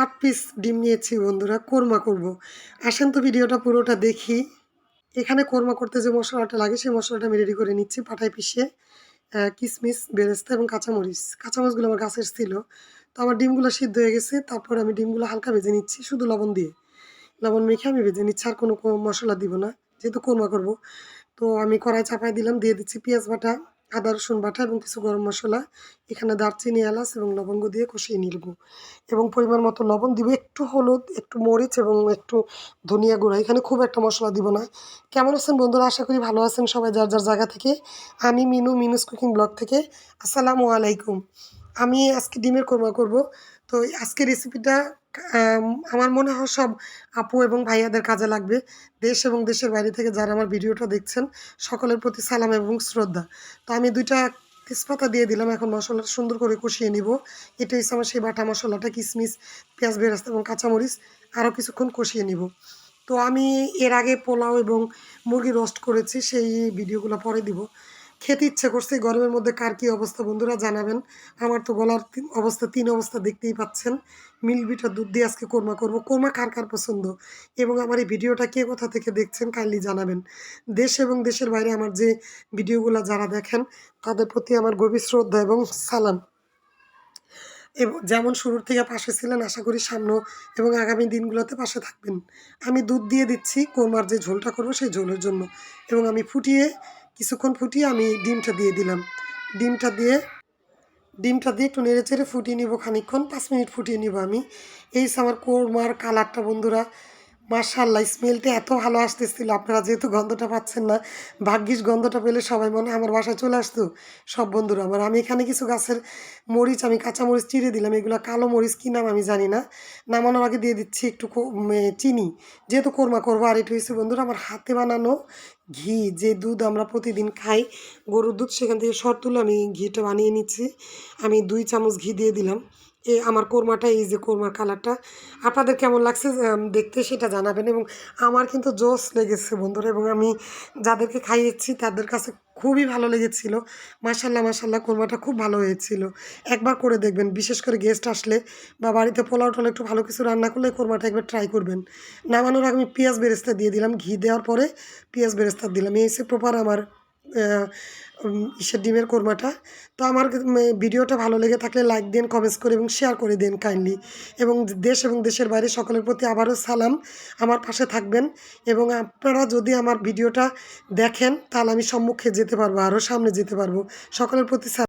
আট পিস ডিম নিয়েছি বন্ধুরা, কোরমা করব। আসেন তো ভিডিওটা পুরোটা দেখি। এখানে কোরমা করতে যে মশলাটা লাগে, সেই মশলাটা আমি রেডি করে নিচ্ছি পাটায় পিষে কিশমিশ বেরেস্তা এবং কাঁচামরিচ। কাঁচামরিচগুলো আমার গাছের ছিল। তো আমার ডিমগুলো সিদ্ধ হয়ে গেছে, তারপর আমি ডিমগুলো হালকা ভেজে নিচ্ছি, শুধু লবণ দিয়ে। লবণ মেখে আমি ভেজে নিচ্ছি, আর কোনো মশলা দিব না, যেহেতু কোরমা করব। তো আমি কড়াই চাপায় দিলাম, দিয়ে দিচ্ছি পেঁয়াজ বাটা। আদা, রসুন বাটা এবং কিছু গরম মশলা, এখানে দারচিনি, এলাচ এবং লবঙ্গ দিয়ে কষিয়ে নিলব। এবং পরিমাণ মতো লবণ দিব, একটু হলুদ, একটু মরিচ এবং একটু ধনিয়া গুঁড়া। এখানে খুব একটা মশলা দিব না। কেমন আছেন বন্ধুরা? আশা করি ভালো আছেন সবাই, যার যার জায়গা থেকে। আমি মিনু, মিনুস কুকিং ব্লগ থেকে। আসসালামু আলাইকুম। আমি আজকে ডিমের কোরমা করব। তো আজকে রেসিপিটা আমার মনে হয় সব আপু এবং ভাইয়াদের কাজে লাগবে। দেশ এবং দেশের বাইরে থেকে যারা আমার ভিডিওটা দেখছেন, সকলের প্রতি সালাম এবং শ্রদ্ধা। তো আমি দুইটা তেজপাতা দিয়ে দিলাম, এখন মশলাটা সুন্দর করে কষিয়ে নিব। এটা হচ্ছে আমার সেই বাটা মশলাটা কিশমিশ পেঁয়াজ বেরাস্তা এবং কাঁচামরিচ আরও কিছুক্ষণ কষিয়ে নিব। তো আমি এর আগে পোলাও এবং মুরগি রোস্ট করেছি, সেই ভিডিওগুলো পরে দিব। খেতে ইচ্ছে করছে গরমের মধ্যে কার কী অবস্থা বন্ধুরা জানাবেন। আমার তো গলার অবস্থা, তিন অবস্থা দেখতেই পাচ্ছেন। মিলবিটা দুধ দিয়ে আজকে কোরমা করব। কোরমা কার কার পছন্দ? এবং আমার এই ভিডিওটা কে কোথা থেকে দেখছেন কাইন্ডলি জানাবেন। দেশ এবং দেশের বাইরে আমার যে ভিডিওগুলো যারা দেখেন, তাদের প্রতি আমার গভীর শ্রদ্ধা এবং সালাম। এবং যেমন শুরুর থেকে পাশে ছিলেন, আশা করি সামনেও এবং আগামী দিনগুলোতে পাশে থাকবেন। আমি দুধ দিয়ে দিচ্ছি, কোরমার যে ঝোলটা করব সেই ঝোলের জন্য। এবং আমি ফুটিয়ে কিছুক্ষণ ফুটিয়ে আমি ডিমটা দিয়ে দিলাম। ডিমটা দিয়ে ডিমটা দিয়ে একটু নেড়ে চেড়ে ফুটিয়ে নিব। খানিক্ষণ পাঁচ মিনিট ফুটিয়ে নিব আমি। এই আমার কোরমার কালারটা বন্ধুরা মার্শাল্লাহ স্মেলটা এত ভালো আসতেছিল। আপনারা যেহেতু গন্ধটা পাচ্ছেন না, ভাগ্যিস গন্ধটা পেলে সবাই মনে আমার বাসায় চলে আসতো। সব বন্ধুরা আমার, আমি এখানে কিছু গাছের মরিচ, আমি কাঁচা মরিচ চিড়ে দিলাম। এগুলো কালো মরিচ কী নাম আমি জানি না। নামানোর আগে দিয়ে দিচ্ছি একটু চিনি। যেহেতু কোরমা করব, আর এটা হচ্ছে বন্ধুরা আমার হাতে বানানো ঘি। যে দুধ আমরা প্রতিদিন খাই, গরুর দুধ, সেখান থেকে শর্ত তুলে আমি ঘিটা বানিয়ে নিচ্ছি। আমি দুই চামচ ঘি দিয়ে দিলাম। এ, আমার কোরমাটা, এই যে কোরমার কালারটা, আপনাদের কেমন লাগছে দেখতে সেটা জানাবেন এবং আমার কিন্তু জোস লেগেছে বন্ধুরা এবং আমি যাদেরকে খাইয়েছি তাদের কাছে খুবই ভালো লেগেছিল। মাসাল্লাহ মাসাল্লাহ কোরমাটা খুব ভালো হয়েছিল। একবার করে দেখবেন, বিশেষ করে গেস্ট আসলে বা বাড়িতে পোলাও টোলাও একটু ভালো কিছু রান্না করলে কোরমাটা একবার ট্রাই করবেন। নামানোর আগে আমি পেঁয়াজ বেরেস্তা দিয়ে দিলাম, ঘি দেওয়ার পরে পেঁয়াজ বেরেস্তা দিলাম, এই হচ্ছে প্রপার আমার ইসের ডিমের কোরমাটা। তো আমার ভিডিওটা ভালো লেগে থাকলে লাইক দেন কমেন্টস করে এবং শেয়ার করে দিন কাইন্ডলি এবং দেশ এবং দেশের বাইরে সকলের প্রতি আবারও সালাম। আমার পাশে থাকবেন এবং আপনারা যদি আমার ভিডিওটা দেখেন, তাহলে আমি সম্মুখে যেতে পারব আরও সামনে যেতে পারব। সকলের প্রতি